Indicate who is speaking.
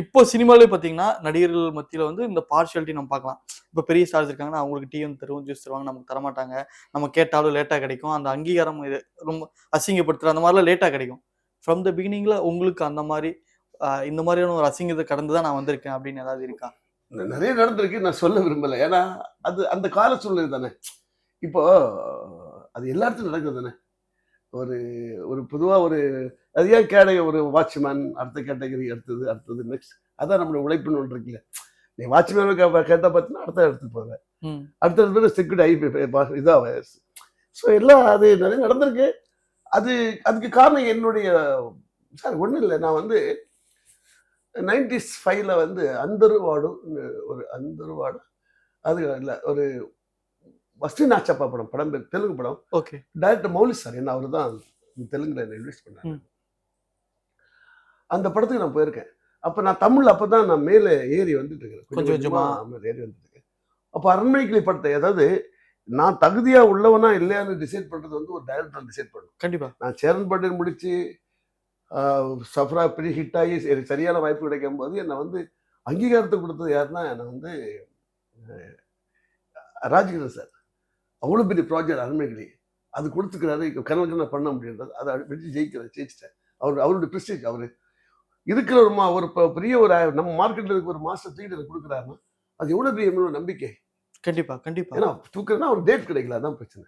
Speaker 1: இப்போ சினிமாலே பார்த்தீங்கன்னா நடிகர்கள் மத்தியில் வந்து இந்த பார்ஷியாலிட்டி நம்ம பார்க்கலாம். இப்போ பெரிய ஸ்டார்ஸ் இருக்காங்கன்னா அவங்களுக்கு டீ வந்து தருவோம் ஜூஸ் தருவாங்க நமக்கு தரமாட்டாங்க. நம்ம கேட்டாலும் லேட்டாக கிடைக்கும். அந்த அங்கீகாரம் இது ரொம்ப அசிங்கப்படுத்துகிற அந்த மாதிரிலாம் லேட்டாக கிடைக்கும். ஃப்ரம் த பிகினிங்கில் உங்களுக்கு அந்த மாதிரி இந்த மாதிரியான ஒரு அசிங்கத்தை கடந்து தான் நான் வந்திருக்கேன் அப்படின்னு ஏதாவது இருக்கா?
Speaker 2: நிறைய நடந்திருக்கு. நான் சொல்ல விரும்பலை. ஏன்னா அது அந்த கால சூழ்நிலை தானே. இப்போ அது எல்லா இடத்துலையும் நடக்குது தானே. ஒரு ஒரு பொதுவா ஒரு ஏன் கேடை ஒரு வாட்ச்மேன் அடுத்த கேட்டகரி அடுத்தது அடுத்தது நெக்ஸ்ட் அதான் நம்மளோட உழைப்புன்னு ஒன்று இருக்குல்ல. நீ வாட்ச்மேன் கேட்டால் பார்த்தீங்கன்னா அடுத்த இடத்துக்கு போவேன். அடுத்தது பேர் செக்யூரிட்டி ஐ இதாக ஸோ எல்லாம் அது நிறைய நடந்திருக்கு. அது அதுக்கு காரணம் என்னுடைய சார் ஒன்றும் இல்லை. நான் வந்து நைன்டிஸ் ஃபைவ்ல வந்து அந்தருவாடு ஒரு அந்தருவாடு அது இல்லை ஒரு வஸ்தி நாச்சப்பா படம் படம் பேர் தெலுங்கு படம்.
Speaker 1: ஓகே.
Speaker 2: டைரக்டர் மௌலி சார் என்ன அவர் தான் தெலுங்குல என்ன இன்வெஸ்ட் பண்ணாரு. அந்த படத்துக்கு நான் போயிருக்கேன். அப்போ நான் தமிழ் அப்போ தான் நான் மேலே ஏறி வந்துட்டு இருக்கிறேன்
Speaker 1: கொஞ்சம் கொஞ்சமா.
Speaker 2: மேலே ஏறி வந்துட்டு இருக்கேன். அப்போ அரண்மனைக்கிளி படத்தை அதாவது நான் தகுதியா உள்ளவனா இல்லையான்னு டிசைட் பண்றது வந்து ஒரு டைரக்டர் டிசைட் பண்ணும்
Speaker 1: கண்டிப்பா.
Speaker 2: நான் சேரன் முடிச்சு ஆஹ், சஃப்ரா பெரிய ஹிட் ஆகி எனக்கு சரியான வாய்ப்பு கிடைக்கும் போது என்னை வந்து அங்கீகாரத்தை கொடுத்தது யாருன்னா என்னை வந்து அஹ், ராஜகிரண் சார். அவ்வளோ பெரிய ப்ராஜெக்ட் அரண்மனைகளி அது கொடுத்துக்கிறாரு கனவு கனவு பண்ண முடியாது அதை வெற்றி ஜெயிக்கிறேன் ஜெயிச்சிட்டேன் அவர் அவருடைய ப்ரெஸ்டீஜ் அவர். இருக்கிற ஒரு பெரிய ஒரு நம்ம மார்க்கெட்டில் இருக்க ஒரு மாஸ்டர் தூக்கிட்டு கொடுக்குறாருன்னா அது எவ்வளோ பெரிய நம்பிக்கை?
Speaker 1: கண்டிப்பா கண்டிப்பா.
Speaker 2: ஏன்னா தூக்குறதுனா ஒரு டேட் கிடைக்கல அதான் பிரச்சனை.